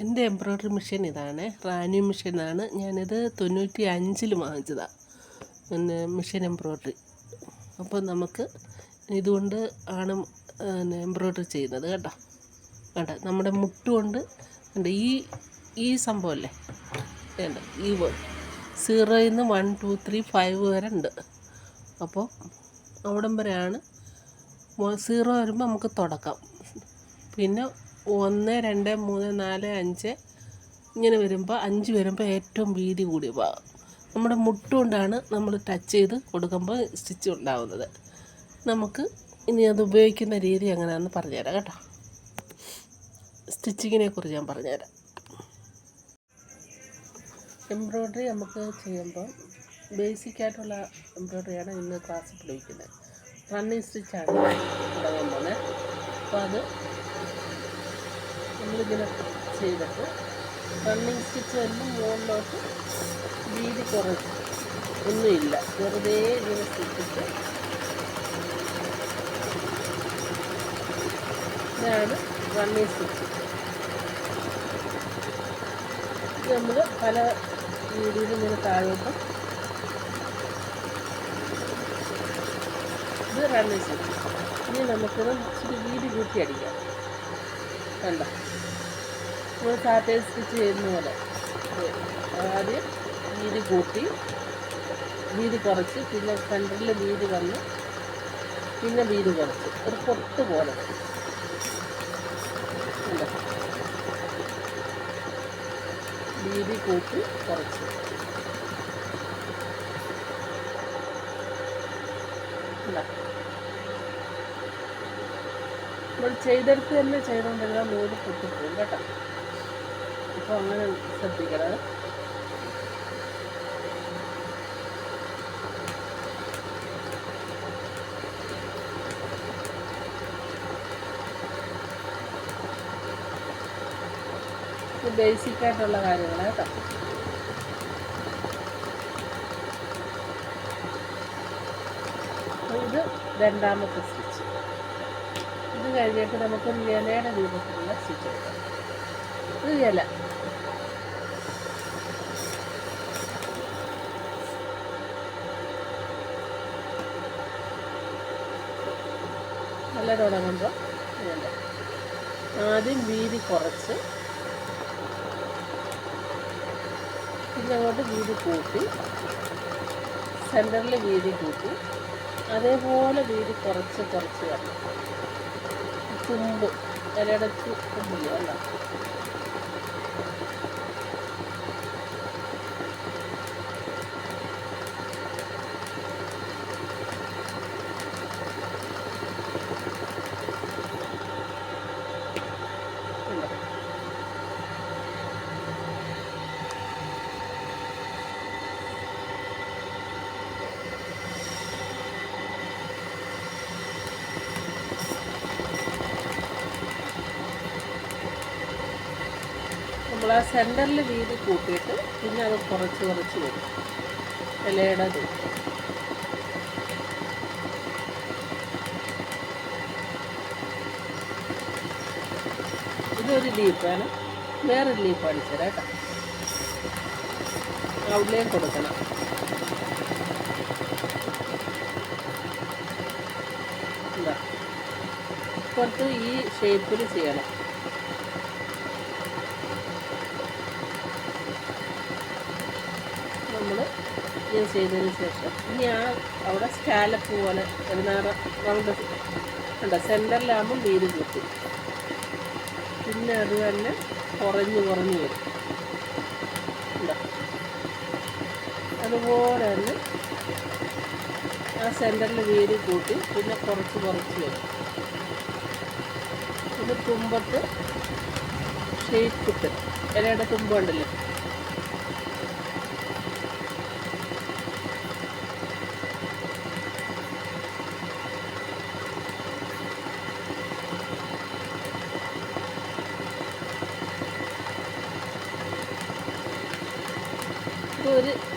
എന്റെ embroidery machine ഇതാണ്. റാനി മെഷീനാണ്. ഞാനിത് തൊണ്ണൂറ്റി അഞ്ചിൽ വാങ്ങിച്ചതാണ് പിന്നെ മെഷീൻ എംബ്രോയ്ഡറി. അപ്പോൾ നമുക്ക് ഇതുകൊണ്ട് ആണ് പിന്നെ എംബ്രോയ്ഡറി ചെയ്യുന്നത് കേട്ടോ. കേട്ടോ നമ്മുടെ മുട്ടുകൊണ്ട് ഉണ്ട് ഈ ഈ സംഭവമല്ലേ? വേണ്ട ഈ സീറോയിൽ നിന്ന് വൺ ടു ത്രീ ഫൈവ് വരെ ഉണ്ട്. അപ്പോൾ അവിടം വരെയാണ്. സീറോ വരുമ്പോൾ നമുക്ക് തുടക്കാം. പിന്നെ ഒന്ന് രണ്ട് മൂന്ന് നാല് അഞ്ച്. ഇങ്ങനെ വരുമ്പോൾ അഞ്ച് വരുമ്പോൾ ഏറ്റവും വീതി കൂടിയ ഭാഗം. നമ്മുടെ മുട്ടുകൊണ്ടാണ് നമ്മൾ ടച്ച് ചെയ്ത് കൊടുക്കുമ്പോൾ സ്റ്റിച്ച് ഉണ്ടാവുന്നത്. നമുക്ക് ഇനി അത് ഉപയോഗിക്കുന്ന രീതി എങ്ങനെയാണെന്ന് പറഞ്ഞുതരാം കേട്ടോ. സ്റ്റിച്ചിങ്ങിനെ കുറിച്ച് ഞാൻ പറഞ്ഞുതരാം. എംബ്രോയ്ഡറി നമുക്ക് ചെയ്യുമ്പോൾ ബേസിക്കായിട്ടുള്ള എംബ്രോയ്ഡറിയാണ് ഇന്ന് ക്ലാസ്സിൽ പഠിക്കുന്നത് റണ്ണിങ് സ്റ്റിച്ചാണ് തുടങ്ങാൻ അപ്പോൾ അത് നമ്മളിങ്ങനെ ചെയ്തിട്ട് റണ്ണിങ് സ്റ്റിച്ച് വരുമ്പോൾ മുകളിലോട്ട് വീതി കുറച്ച്. ഒന്നുമില്ല. വെറുതെ ഇങ്ങനെ സ്റ്റിച്ചിട്ട് ഇതാണ് റണ്ണിങ് സ്റ്റിച്ച് ഇത് നമ്മൾ പല രീതിയിൽ ഇങ്ങനെ താഴോട്ട് ഇത് റണ്ണിങ് സ്റ്റിച്ച് ഇനി നമുക്കിത് ഇച്ചിരി വീതി കൂട്ടി അടിക്കാം. കണ്ട? നമ്മൾ സാറ്റേ സ്റ്റിച്ച് ചെയ്യുന്ന പോലെ. ആദ്യം വീതി കൂട്ടി വീതി കുറച്ച് പിന്നെ സെന്ററിൽ വീതി വന്ന് പിന്നെ വീതി കുറച്ച്. ഒരു പൊട്ട് പോലെ. വീതി കൂട്ടി കുറച്ച്. ചെയ്തെടുത്ത് തന്നെ ചെയ്തുകൊണ്ടിരുന്ന നൂൽ പൊട്ടിപ്പോകും കേട്ടോ. അപ്പോൾ അങ്ങനെ ശ്രദ്ധിക്കണേ. ബേസിക് ആയിട്ടുള്ള കാര്യങ്ങൾ കേട്ടോ. ഇത് രണ്ടാമത്തെ സ്റ്റിച്ച് ഇത് കഴിഞ്ഞിട്ട് നമുക്ക് ഇലയുടെ രൂപത്തിലുള്ള സ്റ്റിച്ച് എടുക്കാം. ഇത് നല്ല തുടങ്ങുമ്പോൾ ആദ്യം വീതി കുറച്ച്. പിന്നെ അങ്ങോട്ട് വീതി കൂട്ടി. സെന്ററിൽ വീതി കൂട്ടി. അതേപോലെ വീതി കുറച്ച് കുറച്ച് വരണം. തുമ്പ്. ഇലയുടെ തുമ്പില്ല നമ്മൾ ആ സെന്ററിൽ വീതി കൂട്ടിയിട്ട് പിന്നെ അത് കുറച്ച് കുറച്ച് വരും. ഇലയുടെ ഇത്. ഇതൊരു ലീപ്പാണ് വേറൊരു ലീപ്പ് അടിച്ചത് കേട്ടോ. അവിടെയും കൊടുക്കണം. പുറത്ത് ഈ ഷേപ്പിൽ ചെയ്യണം. ഇത് ചെയ്തതിന് ശേഷം ഇനി ആ അവിടെ സ്കാലപ്പ് പോലെ പതിനാറ് റൗണ്ട് ഉണ്ട് സെന്ററിലാകുമ്പോൾ വീതി കൂട്ടി. പിന്നെ അത് തന്നെ കുറഞ്ഞ് കുറഞ്ഞ് വരും. അതുപോലെ തന്നെ ആ സെന്ററിൽ വീതി കൂട്ടി പിന്നെ കുറച്ച് കുറച്ച് വരും. പിന്നെ തുമ്പത്ത് ഷേപ്പ് കിട്ടും ഇലയുടെ തുമ്പുണ്ടല്ലോ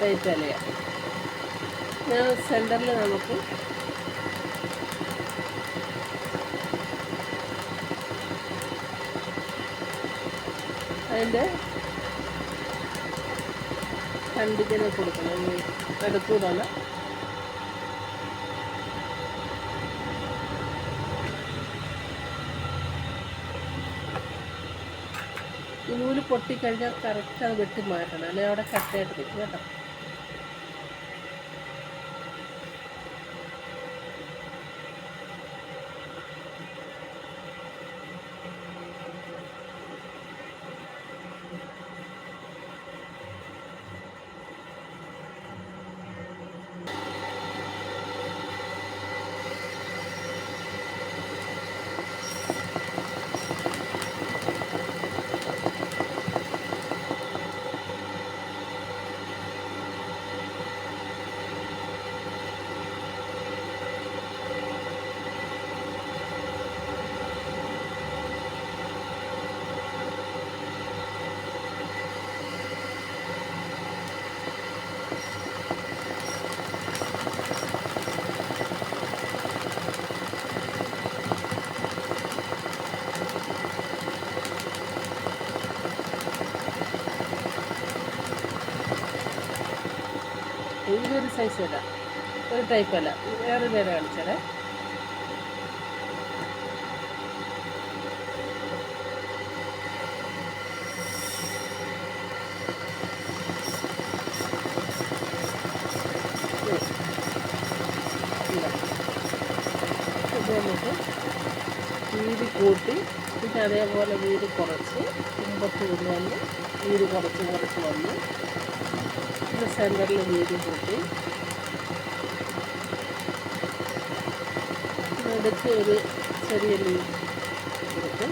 ടൈപ്പ് ഇലയാണ് ഞാൻ സെന്ററിൽ നമുക്ക് അതിന്റെ കണ്ടിങ്ങനെ കൊടുക്കണം. ഈ നൂൽ പൊട്ടിക്കഴിഞ്ഞാൽ കറക്റ്റ് അത് വെട്ടി മാറ്റണം. അല്ലെങ്കിൽ അവിടെ കട്ടയായിട്ട് നിൽക്കും കേട്ടോ ഇതൊരു സൈസ് അല്ല. ഒരു ടൈപ്പ് അല്ല. വേറെ നേരെ കാണിച്ചാലേ. ഇത് നമുക്ക് വീതി കൂട്ടി പിന്നെ അതേപോലെ വീതി കുറച്ച് മുമ്പത്ത് വന്ന് വീതി കുറച്ച് കുറച്ച് വന്ന്. പിന്നെ സെന്ററിൽ വീതി കൂട്ടി. എടുത്ത് ഒരു ചെറിയ ലീവ് എടുത്ത്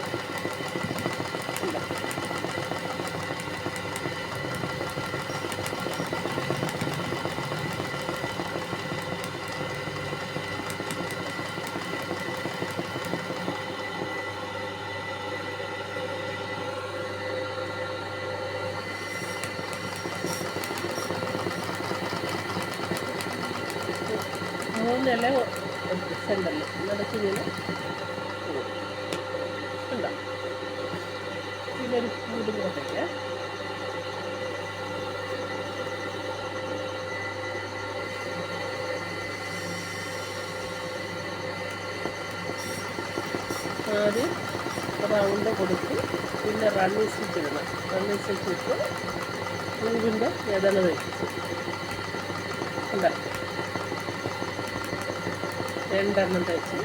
മൂന്നില സെന്ററിൽ നടക്ക് ഇങ്ങനെ പിന്നെ ഒരു ഇതൊരു കൂടും റൗണ്ട് കൊടുത്ത് പിന്നെ റണ്ണിങ് സ്റ്റിച്ച് ഇടണം റണ്ണിങ് സ്റ്റിച്ച് ഇട്ട് പൂവിന്റെ ഇടന വയ്ക്കും ഉണ്ടോ? രണ്ടെണ്ണം തയ്ച്ച്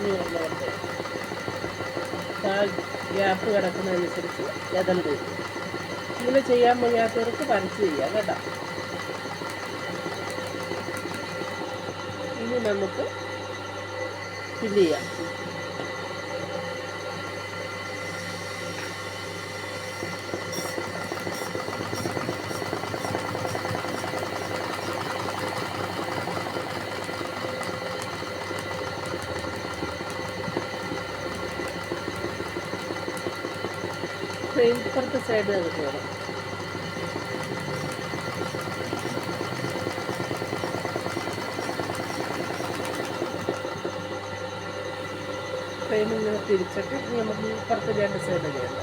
നൂറെണ്ണം കൊണ്ട് ആ ഗ്യാപ്പ് കിടക്കുന്നതനുസരിച്ച് എതൾ തയ്ക്കും. ഇങ്ങനെ ചെയ്യാൻ വയ്യാത്തവർക്ക് വരച്ച് ചെയ്യാം കേട്ടോ. ഇനി നമുക്ക് ഫില്ല് ചെയ്യാം. ഇപ്പുറത്തെ സൈഡ് നമുക്ക് വേണം ഫ്രെയിം നിന്ന് തിരിച്ചിട്ട് ഇനി നമുക്ക് ഇപ്പുറത്ത് രണ്ട് സൈഡ് ചെയ്യണം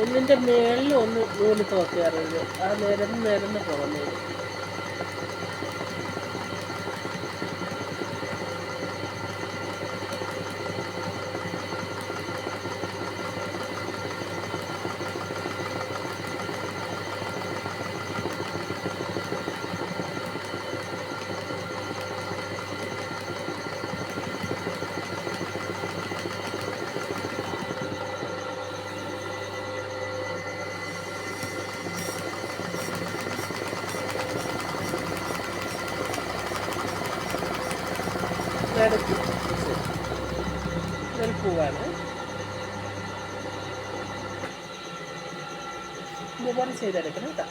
ഒന്നിന്റെ മേളിൽ ഒന്ന് നൂൽ തോക്കിയാറുണ്ട് ആ നിരന്ന് നിരന്ന് പോകുന്നത് നടുക്ക് ഇതൊരു പൂവാണ്. ഇതുപോലെ ചെയ്തെടുക്കണം കേട്ടോ